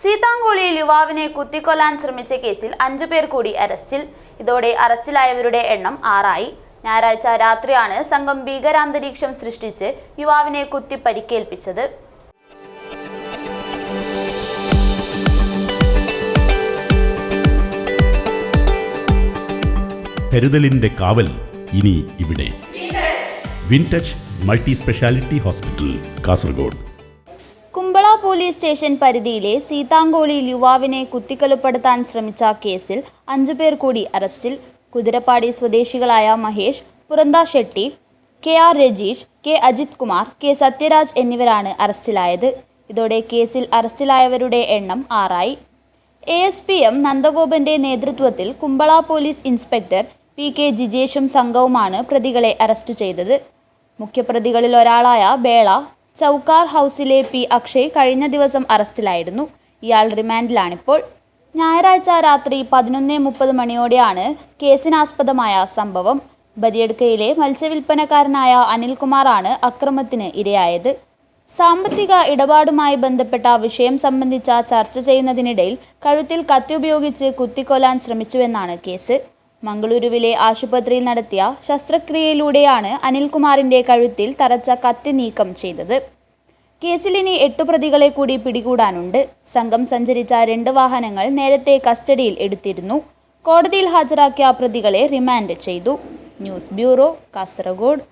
സീതാങ്കോളിയിൽ യുവാവിനെ കുത്തിക്കൊല്ലാൻ ശ്രമിച്ച കേസിൽ അഞ്ചു പേർ കൂടി അറസ്റ്റിൽ. ഇതോടെ അറസ്റ്റിലായവരുടെ എണ്ണം ആറായി. ഞായറാഴ്ച രാത്രിയാണ് സംഘം ഭീകരാന്തരീക്ഷം സൃഷ്ടിച്ച് യുവാവിനെ കുത്തി പരിക്കേൽപ്പിച്ചത് കാവൽ ഇനി ഇവിടെ. Wintouch multi speciality hospital Kasaragod. Kumbla police station പരിധിയിലെ സീതാങ്കോളിയിൽ യുവാവിനെ കുത്തിക്കൊലപ്പെടുത്താൻ ശ്രമിച്ച കേസിൽ അഞ്ചുപേർ കൂടി അറസ്റ്റിൽ. കുതിരപ്പാടി സ്വദേശികളായ Mahesh Purantha Shetty K R Rajeesh K Ajith Kumar K Sathyaraj എന്നിവരാണ് അറസ്റ്റിലായത്. ഇതോടെ കേസിൽ അറസ്റ്റിലായവരുടെ എണ്ണം ആറായി. എ എസ് പി എം നന്ദഗോപന്റെ നേതൃത്വത്തിൽ Kumbla police inspector P K ജിജേഷും സംഘവുമാണ് പ്രതികളെ അറസ്റ്റ് ചെയ്തത്. മുഖ്യപ്രതികളിൽ ഒരാളായ ബേള ചൗക്കാർ ഹൗസിലെ പി അക്ഷയ് കഴിഞ്ഞ ദിവസം അറസ്റ്റിലായിരുന്നു. ഇയാൾ റിമാൻഡിലാണിപ്പോൾ. ഞായറാഴ്ച രാത്രി പതിനൊന്ന് മുപ്പത് മണിയോടെയാണ് കേസിനാസ്പദമായ സംഭവം. ബദിയടുക്കയിലെ മത്സ്യവില്പനക്കാരനായ അനിൽകുമാറാണ് അക്രമത്തിന് ഇരയായത്. സാമ്പത്തിക ഇടപാടുമായി ബന്ധപ്പെട്ട വിഷയം സംബന്ധിച്ച ചർച്ച ചെയ്യുന്നതിനിടയിൽ കഴുത്തിൽ കത്തി ഉപയോഗിച്ച് കുത്തിക്കൊല്ലാൻ ശ്രമിച്ചുവെന്നാണ് കേസ്. മംഗളൂരുവിലെ ആശുപത്രിയിൽ നടത്തിയ ശസ്ത്രക്രിയയിലൂടെയാണ് അനിൽകുമാറിന്റെ കഴുത്തിൽ തറച്ച കത്തി നീക്കം ചെയ്തത്. കേസിൽ ഇനി എട്ടു പ്രതികളെ കൂടി പിടികൂടാനുണ്ട്. സംഘം സഞ്ചരിച്ച രണ്ട് വാഹനങ്ങൾ നേരത്തെ കസ്റ്റഡിയിൽ എടുത്തിരുന്നു. കോടതിയിൽ ഹാജരാക്കിയ പ്രതികളെ റിമാൻഡ് ചെയ്തു. News bureau Kasaragod.